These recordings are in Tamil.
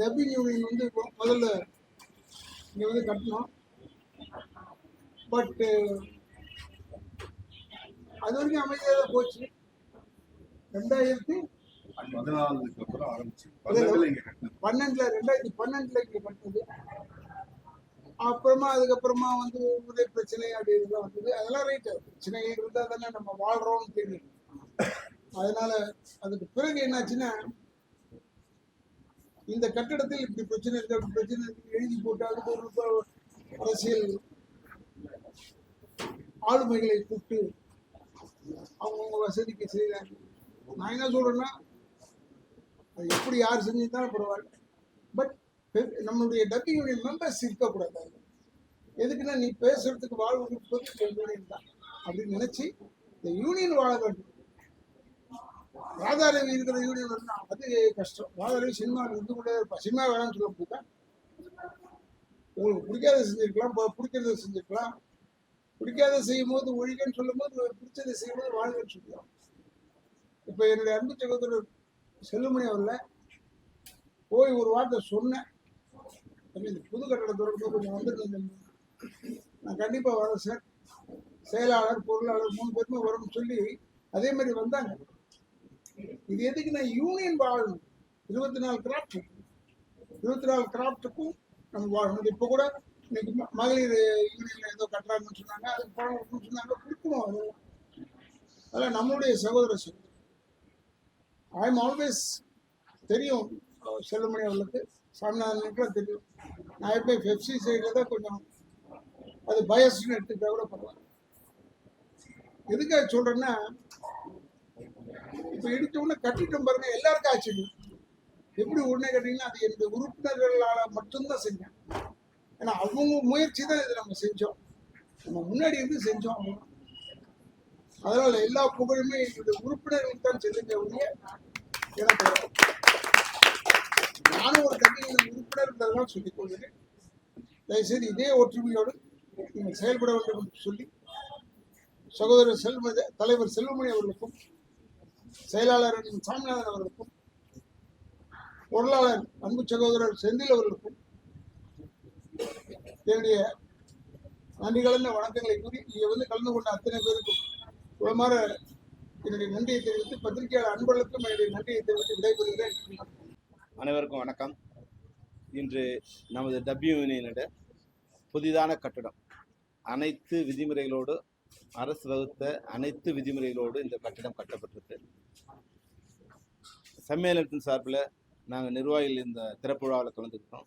டப்பிங் யூனியன் வந்து முதல்ல இங்கே வந்து கட்டினோம் பட்டு அது வரைக்கும் அமைதியாக தான் போச்சு. ரெண்டாயிரத்தி பதினாலுக்கு அப்புறம் ஆரம்பிச்சு. பன்னெண்டுல ரெண்டாயிரத்தி பன்னெண்டுல இங்கே கட்டினது. அப்புறமா அதுக்கப்புறமா வந்து உதய பிரச்சனை அப்படி இதெல்லாம் வந்தது. அதெல்லாம் ரைட்டு பிரச்சனை இருந்தால் தானே நம்ம வாழ்றோம்னு தெரியும் அதனால அதுக்கு பிறகு என்னாச்சுன்னா இந்த கட்டடத்தில் இப்படி பிரச்சனை இருக்கு அப்படி பிரச்சனை இருக்கு எழுதி போட்டு அதுக்கு ஒரு அரசியல் ஆளுமைகளை கூப்பிட்டு அவங்கவுங்க வசதிக்கு செய்கிறாங்க நான் என்ன சொல்றேன்னா அது எப்படி யார் செஞ்சிருந்தாலும் பரவாயில்ல. பட் நம்மளுடைய டப்பிங் மெம்பர்ஸ் இருக்கக்கூடாது. எதுக்குன்னா நீ பேசுறதுக்கு வாழ்வு கொடுப்பது யூனியன் தான். அப்படின்னு நினைச்சு இந்த யூனியன் வாழ வேண்டும். ராதாரவி இருக்கிற யூனியன் இருந்தா அது கஷ்டம். ராதாரவி சினிமா இருந்து கூட இருப்பா சினிமா வேணாம்னு சொல்ல போட்டேன் உங்களுக்கு பிடிக்காத செஞ்சிருக்கலாம். பிடிக்கிறத செஞ்சிருக்கலாம். பிடிக்காத செய்யும் போது ஒழிகன்னு சொல்லும் போது பிடிச்சதை செய்யும் போது வாழ்கன்னு சொல்லலாம் இப்போ என்னுடைய அன்பு சகோதரர் செல்லுமணி அவரில் போய் ஒரு வார்த்தை சொன்னேன். இந்த புது கட்டடம் திறக்கும் கொஞ்சம் வந்துருந்தேன் நான் கண்டிப்பாக வரேன் சார். செயலாளர் பொருளாளர் மூணு பேருமே வரும்னு சொல்லி அதே மாதிரி வந்தாங்க. இது எதுக்கு நான் யூனியன் வாழணும் இருபத்தி நாலு கிராஃப்ட் இருபத்தி நாலு கிராஃப்ட்டுக்கும் நம்ம வாழணும். இப்போ கூட இன்னைக்கு மகளிர் யூனியன்ல ஏதோ கட்டுறாங்கன்னு சொன்னாங்க. அதுக்கு பணம் சொன்னாங்க. கொடுக்கணும் அது. அதெல்லாம் நம்மளுடைய சகோதர சகோதரி ஐ எம் ஆல்வேஸ் தெரியும். செல்லமணி செல்லுமணி அவர்களுக்கு சாமிநாதனுக்குலாம் தெரியும். நான் எப்போ பெப்சி சைடில் தான் கொஞ்சம் அது பயஸ்ன்னு எடுத்துக்கிட்டா கூட பரவாயில்ல எதுக்காக சொல்றேன்னா இப்போ எடுத்த உடனே கட்டிட்டோம் பாருங்க எல்லாருக்கும் ஆச்சரியம். எப்படி உடனே கேட்டீங்கன்னா அது என்னுடைய உறுப்பினர்களால் மட்டும்தான் செஞ்சேன். ஏன்னா அவங்க முயற்சி தான் இதை நம்ம செஞ்சோம். நம்ம முன்னாடி இருந்து செஞ்சோம். அவ்வளவுதான். அதனால எல்லா புகழுமே என்னுடைய உறுப்பினர்களுக்கு தான் செல்லுங்க ஒழிய எனக்கு நானும் ஒரு கட்சியின் உறுப்பினர் சொல்லிக் கொள்கிறேன். தயவுசெய்து இதே ஒற்றுமையோடு நீங்கள் செயல்பட வேண்டும் என்று சொல்லி சகோதரர் செல்வ தலைவர் செல்வமணி அவர்களுக்கும் செயலாளர் சாமிநாதன் அவர்களுக்கும் பொருளாளர் அன்பு சகோதரர் செந்தில் அவர்களுக்கும் என்னுடைய நன்றி கலந்த வணக்கங்களை கூறி இங்கே வந்து கலந்து கொண்ட அத்தனை பேருக்கும் உளமாற என்னுடைய நன்றியை தெரிவித்து பத்திரிகையாளர் அன்பர்களுக்கும் என்னுடைய நன்றியை தெரிவித்து விடைபெறுகிறேன். அனைவருக்கும் வணக்கம். இன்று நமது டபிள்யூ யூனியனிட புதிதான கட்டடம். அனைத்து விதிமுறைகளோடு அரசு வகுத்த அனைத்து விதிமுறைகளோடு இந்த கட்டிடம் கட்டப்பட்டிருக்கு. சம்மேளனத்தின் சார்பில் நாங்கள் நிர்வாகிகள் இந்த திறப்பு விழாவில் கலந்துக்கிட்டோம்.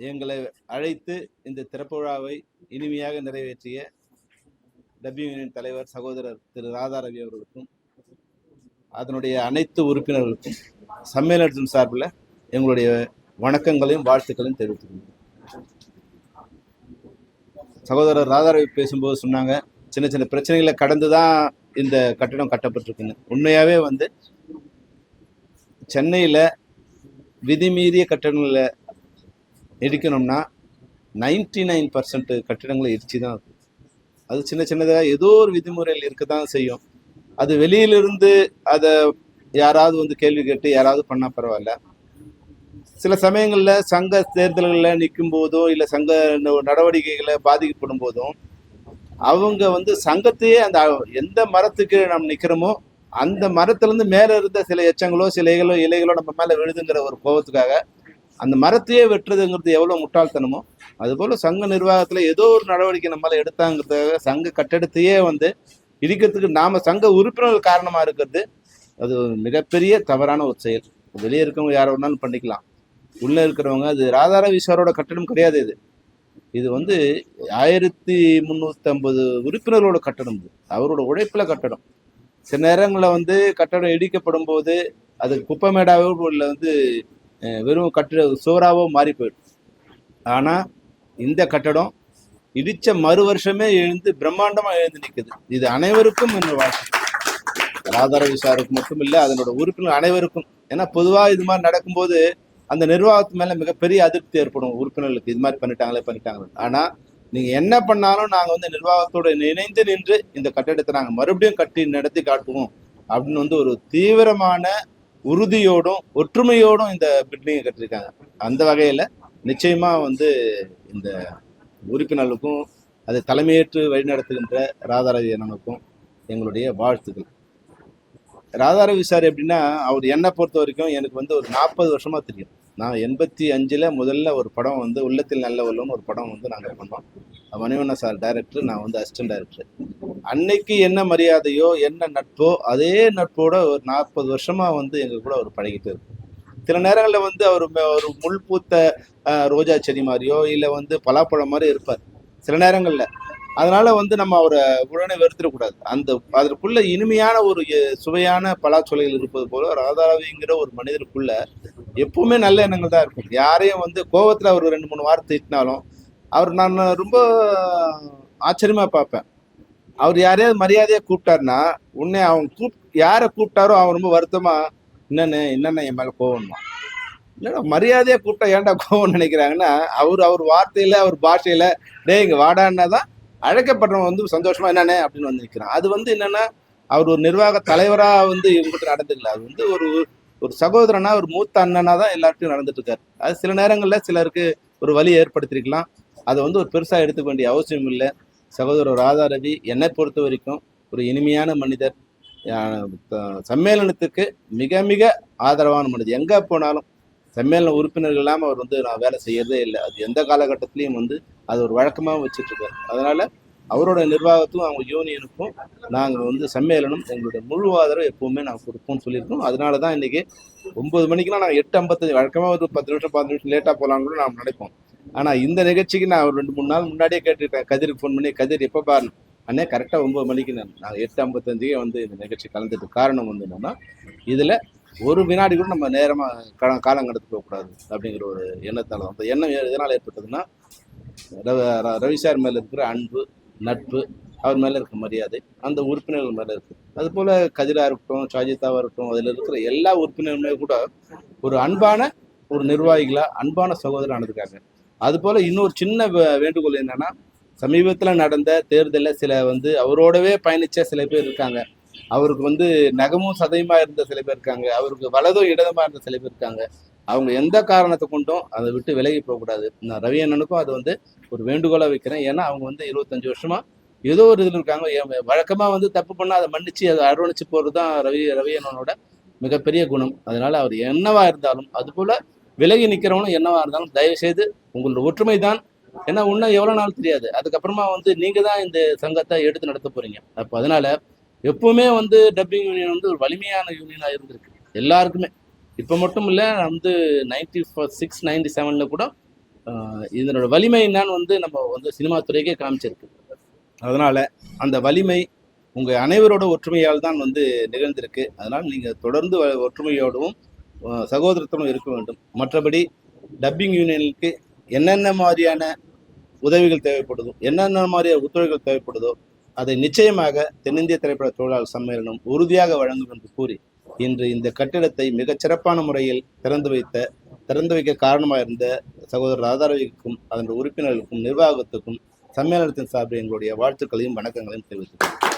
எங்களை அழைத்து இந்த திறப்பு விழாவை இனிமையாக நிறைவேற்றிய டபிள்யூ யூனியன் தலைவர் சகோதரர் திரு ராதாரவி அவர்களுக்கும் அதனுடைய அனைத்து உறுப்பினர்களுக்கும் சம்மேளனத்தின் சார்பில் எங்களுடைய வணக்கங்களையும் வாழ்த்துக்களையும் தெரிவித்துக்கிறோம் சகோதரர் ராதாரவி பேசும்போது சொன்னாங்க சின்ன சின்ன பிரச்சனைகளை கடந்து தான் இந்த கட்டடம் கட்டப்பட்டிருக்குன்னு. உண்மையாகவே வந்து சென்னையில் விதிமீறிய கட்டடங்களை இடிக்கணும்னா நைன்டி நைன் பர்சன்ட் கட்டிடங்களை இடிச்சு தான் இருக்கு. அது சின்ன சின்னதாக ஏதோ ஒரு விதிமுறையில் இருக்க தான் செய்யும் அது வெளியிலிருந்து அதை யாராவது வந்து கேள்வி கேட்டு யாராவது பண்ணால் பரவாயில்ல சில சமயங்களில் சங்க தேர்தல்களில் நிற்கும் போதோ இல்லை சங்க நடவடிக்கைகளை பாதிக்கப்படும் போதும் அவங்க வந்து சங்கத்தையே அந்த எந்த மரத்துக்கு நாம் நிற்கிறோமோ அந்த மரத்துலேருந்து மேலே இருந்த சில எச்சங்களோ சிலைகளோ இலைகளோ நம்ம மேலே விழுதுங்கிற ஒரு கோபத்துக்காக அந்த மரத்தையே வெட்டுறதுங்கிறது எவ்வளோ முட்டாள்தனமோ அதுபோல் சங்க நிர்வாகத்தில் ஏதோ ஒரு நடவடிக்கை நம்மளால் எடுத்தாங்கிறதுக்காக சங்க கட்டடத்தையே வந்து இடிக்கிறதுக்கு நாம் சங்க உறுப்பினர்கள் காரணமாக இருக்கிறது அது மிகப்பெரிய தவறான ஒரு செயல். வெளியே இருக்கவங்க யாரை வேணாலும் பண்ணிக்கலாம். உள்ளே இருக்கிறவங்க அது ராதாரவீஸ்வரோட சாரோட கட்டடம் கிடையாது இது. இது வந்து ஆயிரத்தி முந்நூற்றி ஐம்பது உறுப்பினர்களோட கட்டடம் இது. அவரோட உழைப்பில் கட்டடம். சில நேரங்களில் வந்து கட்டடம் இடிக்கப்படும் போது அது குப்பைமேடாவோ இல்லை வந்து வெறும் கட்டிட சுவராவோ மாறி போயிடும். ஆனால் இந்த கட்டடம் இடித்த மறு வருஷமே எழுந்து பிரம்மாண்டமாக எழுந்து நிற்குது இது அனைவருக்கும் என்று வாழ்க்கை ராதாரவி சாருக்கு மட்டும் இல்லை அதனோட உறுப்பினர் அனைவருக்கும். ஏன்னா பொதுவாக இது மாதிரி நடக்கும்போது அந்த நிர்வாகத்து மேலே மிகப்பெரிய அதிருப்தி ஏற்படும் உறுப்பினர்களுக்கு. இது மாதிரி பண்ணிட்டாங்களே பண்ணிட்டாங்களே ஆனால் நீங்க என்ன பண்ணாலும் நாங்க வந்து நிர்வாகத்தோட இணைந்து நின்று இந்த கட்டிடத்தை நாங்க மறுபடியும் கட்டி நடத்தி காட்டுவோம் அப்படின்னு வந்து ஒரு தீவிரமான உறுதியோடும் ஒற்றுமையோடும் இந்த பில்டிங்கை கட்டியிருக்காங்க. அந்த வகையில நிச்சயமா வந்து இந்த உறுப்பினர்களுக்கும் அதை தலைமையேற்று வழிநடத்துகின்ற ராதாரவி அண்ணனுக்கும் எங்களுடைய வாழ்த்துக்கள். ராதாரவி சார் எப்படின்னா அவர் என்னை பொறுத்த வரைக்கும் எனக்கு வந்து ஒரு நாற்பது வருஷமா தெரியும். நான் எண்பத்தி அஞ்சில் முதல்ல ஒரு படம் வந்து உள்ளத்தில் நல்ல ஒரு படம் வந்து நாங்கள் பண்ணோம். மணிவண்ண சார் டைரக்டர் நான் வந்து அசிஸ்டன்ட் டைரக்டர் அன்னைக்கு என்ன மரியாதையோ என்ன நட்போ அதே நட்போட ஒரு நாற்பது வருஷமாக வந்து எங்கள் கூட அவர் பழகிட்டு இருக்கும் சில நேரங்களில் வந்து அவர் ஒரு முள் பூத்த ரோஜா செடி மாதிரியோ இல்லை வந்து பலாப்பழம் மாதிரி இருப்பார். சில நேரங்களில் அதனால வந்து நம்ம அவரை உடனே வெறுத்துடக்கூடாது. அந்த அதற்குள்ள இனிமையான ஒரு சுவையான பலாச்சொலைகள் இருப்பது போல ராதாரவிங்கிற ஒரு மனிதருக்குள்ள எப்பவுமே நல்ல எண்ணங்கள் தான் இருக்கும். யாரையும் வந்து கோவத்தில் அவர் ரெண்டு மூணு வார்த்தை திட்டினாலும் அவர் நான் ரொம்ப ஆச்சரியமாக பார்ப்பேன். அவர் யாரையாவது மரியாதையாக கூப்பிட்டாருன்னா உன்னை அவன் கூப் யாரை கூப்பிட்டாரோ அவன் ரொம்ப வருத்தமாக என்னென்ன என்னென்ன என் மேலே கோவம்மா? இல்லைடா மரியாதையாக கூப்பிட்டா ஏன்டா கோவம் நினைக்கிறாங்கன்னா அவர் அவர் வார்த்தையில் அவர் பாஷையில் டேய் இங்கே வாடான்னா தான் அழைக்கப்படுறவன் வந்து சந்தோஷமா என்னென்ன அப்படின்னு வந்து நிற்கிறான் அது வந்து என்னன்னா அவர் ஒரு நிர்வாக தலைவராக வந்து இவங்ககிட்ட நடந்துக்கல அது வந்து ஒரு ஒரு சகோதரனா ஒரு மூத்த அண்ணனா தான் எல்லார்ட்டையும் நடந்துட்டு இருக்காரு அது சில நேரங்களில் சிலருக்கு ஒரு வழி ஏற்படுத்திருக்கலாம். அதை வந்து ஒரு பெருசாக எடுத்துக்க வேண்டிய அவசியம் இல்லை. சகோதரர் ராதா ரவி என்னை பொறுத்த வரைக்கும் ஒரு இனிமையான மனிதர். சம்மேளனத்துக்கு மிக மிக ஆதரவான மனிதர். எங்கே போனாலும் சம்மேளன உறுப்பினர்கள் இல்லாமல் அவர் வந்து நான் வேலை செய்யறதே இல்லை. அது எந்த காலகட்டத்திலையும் வந்து அது ஒரு வழக்கமாக வச்சுட்ருக்காரு அதனால் அவரோட நிர்வாகத்துக்கும் அவங்க யூனியனுக்கும் நாங்கள் வந்து சம்மேளனம் எங்களுடைய முழு ஆதரவு எப்போவுமே நாங்கள் கொடுப்போம்னு சொல்லியிருக்கோம். அதனால தான் இன்றைக்கி ஒம்பது மணிக்கெலாம் நாங்கள் எட்டு ஐம்பத்தஞ்சு வழக்கமாக ஒரு பத்து நிமிஷம் பதினஞ்சு நிமிஷம் லேட்டாக போகலான்னு கூட நாம் நினைப்போம். ஆனால் இந்த நிகழ்ச்சிக்கு நான் ஒரு ரெண்டு மூணு நாள் முன்னாடியே கேட்டுருக்கேன் கதிருக்கு ஃபோன் பண்ணி கதிர் எப்போ பாரு? அண்ணே கரெக்டாக ஒன்பது மணிக்கு நான் நான் எட்டு ஐம்பத்தஞ்சுக்கே வந்து இந்த நிகழ்ச்சி கலந்துட்டு காரணம் வந்து என்னன்னா இதில் ஒரு வினாடி கூட நம்ம நேரமாக காலம் கடத்து போகக்கூடாது அப்படிங்கிற ஒரு எண்ணத்தால் அந்த எண்ணம் எதனால் ஏற்பட்டதுன்னா ரவி ர- சார் மேலே இருக்கிற அன்பு நட்பு அவர் மேலே இருக்க மரியாதை அந்த உறுப்பினர்கள் மேலே இருக்கு. அதுபோல் கதிரா இருக்கட்டும் ஷாஜிதாவாக இருக்கட்டும் அதில் இருக்கிற எல்லா உறுப்பினர்களுமே கூட ஒரு அன்பான ஒரு நிர்வாகிகளாக அன்பான சகோதரர் நடந்துக்காங்க அதுபோல் இன்னொரு சின்ன வேண்டுகோள் என்னன்னா சமீபத்தில் நடந்த தேர்தலில் சில வந்து அவரோடவே பயணித்த சில பேர் இருக்காங்க. அவருக்கு வந்து நகமும் சதையுமா இருந்த சில பேர் இருக்காங்க. அவருக்கு வலதும் இடதுமா இருந்த சில பேர் இருக்காங்க. அவங்க எந்த காரணத்தை கொண்டும் அதை விட்டு விலகி போகக்கூடாது. நான் ரவி அண்ணனுக்கும் அது வந்து ஒரு வேண்டுகோளாக வைக்கிறேன். ஏன்னா அவங்க வந்து இருபத்தஞ்சு வருஷமா ஏதோ ஒரு இதில் இருக்காங்க. வழக்கமாக வந்து தப்பு பண்ணால் அதை மன்னிச்சு அதை அரவணைச்சு போகிறது தான் ரவி ரவி அண்ணனோட மிகப்பெரிய குணம். அதனால அவர் என்னவா இருந்தாலும் அதுபோல விலகி நிற்கிறவனும் என்னவா இருந்தாலும் தயவு செய்து உங்களோட ஒற்றுமை தான் ஏன்னா இன்னும் எவ்வளோ நாள் தெரியாது. அதுக்கப்புறமா வந்து நீங்கள் தான் இந்த சங்கத்தை எடுத்து நடத்த போகிறீங்க அப்போ அதனால எப்பவுமே வந்து டப்பிங் யூனியன் வந்து ஒரு வலிமையான யூனியனாக இருந்திருக்கு. எல்லாருக்குமே. இப்போ மட்டும் இல்லை வந்து நைன்டி சிக்ஸ் நைன்டி செவனில் கூட இதனோட வலிமை என்னன்னு வந்து நம்ம வந்து சினிமா துறைக்கே காமிச்சிருக்கு. அதனால் அந்த வலிமை உங்கள் அனைவரோட ஒற்றுமையால் தான் வந்து நிகழ்ந்திருக்கு. அதனால் நீங்கள் தொடர்ந்து வ- ஒற்றுமையோடவும் ஆஹ், சகோதரத்துடன் இருக்க வேண்டும். மற்றபடி டப்பிங் யூனியனுக்கு என்னென்ன மாதிரியான உதவிகள் தேவைப்படுதோ என்னென்ன மாதிரியான ஒத்துழைப்புகள் தேவைப்படுதோ அதை நிச்சயமாக தென்னிந்திய திரைப்பட தொழிலாளர் சம்மேளனம் உறுதியாக வழங்கும் என்று கூறி இன்று இந்த கட்டிடத்தை மிகச் சிறப்பான முறையில் திறந்து வைத்த திறந்து வைக்க காரணமாக இருந்த சகோதரர் ராதாரவிக்கும் அதன் உறுப்பினர்களுக்கும் நிர்வாகத்துக்கும் சம்மேளனத்தின் சார்பில் எங்களுடைய வாழ்த்துக்களையும் வணக்கங்களையும் தெரிவித்துக் கொள்கிறேன்.